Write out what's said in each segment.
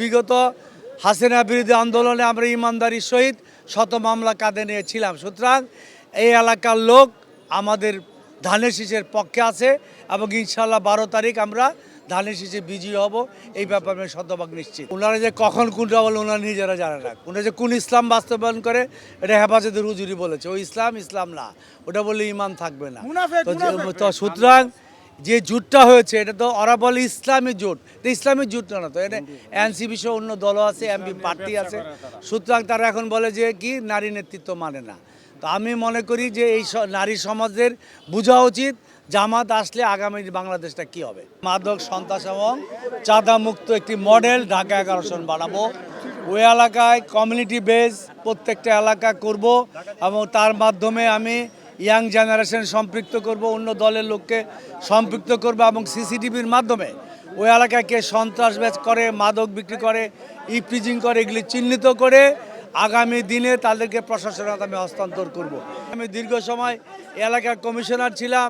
বিগত হাসিনা বিরোধী আন্দোলনে আমরা ইমানদারির সহিত শত মামলা কাঁধে নিয়েছিলাম। সুতরাং এই এলাকার লোক আমাদের ধানের শীষের পক্ষে আছে এবং ইনশাল্লাহ বারো তারিখ আমরা ধানের শীষে বিজয়ী হব। এই ব্যাপারে আমি শতভাগ নিশ্চিত। ওনারা যে কখন কোনটা বলে ওনারা নিজেরা জানে না। ওনারা যে কোন ইসলাম বাস্তবায়ন করে এটা হেফাজতের হুজুরি বলেছে। ওই ইসলাম ইসলাম না। ওটা বললে ইমান থাকবে না। তো সুতরাং যে জোটটা হয়েছে এটা তো ওরা বলে ইসলামী জোট। তো ইসলামী জোট না তো এটা এনসিপি সহ অন্য দলও আছে এমপি পার্টি আছে। সুতরাং তারা এখন বলে যে কি নারী নেতৃত্ব মানে না। তো আমি মনে করি যে এই নারী সমাজের বোঝা উচিত জামাত আসলে আগামী বাংলাদেশটা কি হবে। মাদক সন্ত্রাস এবং চাঁদা মুক্ত একটি মডেল ঢাকা এগারোশন বানাবো। ওই এলাকায় কমিউনিটি বেস প্রত্যেকটা এলাকা করব এবং তার মাধ্যমে আমি ইয়াং জেনারেশন সম্পৃক্ত করব, অন্য দলের লোককে সম্পৃক্ত করব এবং সিসিটিভির মাধ্যমে ওই এলাকায় কে সন্ত্রাসবাজ করে, মাদক বিক্রি করে ইপ্রিজিং করে, এগুলি চিহ্নিত করে আগামী দিনে তাদেরকে প্রশাসনের আমি হস্তান্তর করব। আমি দীর্ঘ সময় এলাকার কমিশনার ছিলাম।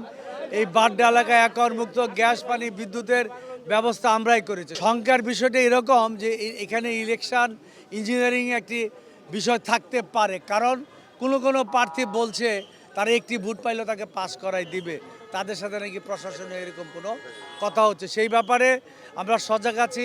এই বাড্ডা এলাকায় একরমুক্ত গ্যাস, পানি, বিদ্যুতের ব্যবস্থা আমরাই করেছি। সংখ্যার বিষয়টা এরকম যে এখানে ইলেকশন, ইঞ্জিনিয়ারিং একটি বিষয় থাকতে পারে। কারণ কোনো কোনো প্রার্থী বলছে তারা একটি ভোট পাইলে, তাকে পাস করাই দিবে। তাদের সাথে নাকি প্রশাসনে এরকম কোনো কথা হচ্ছে। সেই ব্যাপারে আমরা সজাগ আছি।